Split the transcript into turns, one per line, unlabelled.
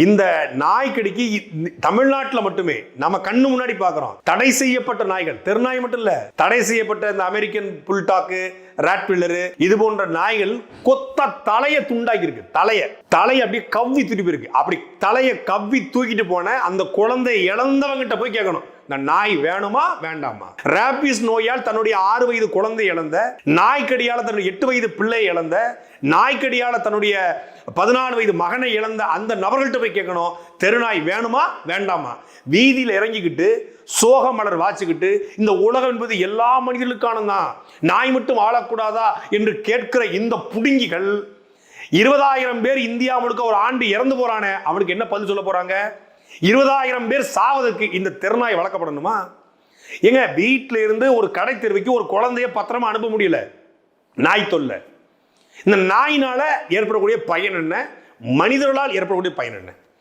இந்த நாய்க்கடிக்கு தமிழ்நாட்டில் மட்டுமே நம்ம கண்ணு முன்னாடி பார்க்குறோம் தடை செய்யப்பட்ட நாய்கள் தெருநாய் மட்டும் இல்லை தடை செய்யப்பட்ட இந்த அமெரிக்கன் புல்டாக்கு ராட்வில்லரு இது போன்ற நாய்கள் கொத்த தலையை துண்டாக்கி இருக்கு தலையை தலையை அப்படியே கவ்வி திருப்பி இருக்கு. அப்படி தலையை கவ்வி தூக்கிட்டு போன அந்த குழந்தை இழந்தவங்கிட்ட போய் கேட்கணும். இந்த நாய் வேணுமா வேண்டாமா? ரேபிஸ் நோயால் தன்னுடைய ஆறு வயது குழந்தை இழந்த நாய்க்கடியால் தன்னுடைய எட்டு வயது பிள்ளை இழந்த நாய்க்கடியால தன்னுடைய பதினாலு வயது மகனை இழந்த அந்த நபர்கள்ட்ட போய் கேட்கணும் தெருநாய் வேணுமா வேண்டாமா? வீதியில் இறங்கிக்கிட்டு சோக மலர் வாச்சிக்கிட்டு இந்த உலகம் என்பது எல்லா மனிதர்களுக்கானது தான் நாய் மட்டும் ஆளக்கூடாதா என்று கேட்கிற இந்த புடுங்கிகள் இருபதாயிரம் பேர் இந்தியா முழுக்க ஒரு ஆண்டு இறந்து போறானே அவனுக்கு என்ன பதில் சொல்ல போறாங்க? இருபதாயிரம் பேர் சாவதற்கு இந்த தெருநாய் வளர்க்கப்படணுமா ஏங்க வீட்டில இருந்து ஒரு கடை தெருவுக்கு ஒரு குழந்தைய பத்திரமா அனுப்ப முடியல. நாய் தொல்லை. இந்த நாயினால ஏற்படக்கூடிய பயன் என்ன? மனிதர்களால் ஏற்படக்கூடிய பயன் என்ன?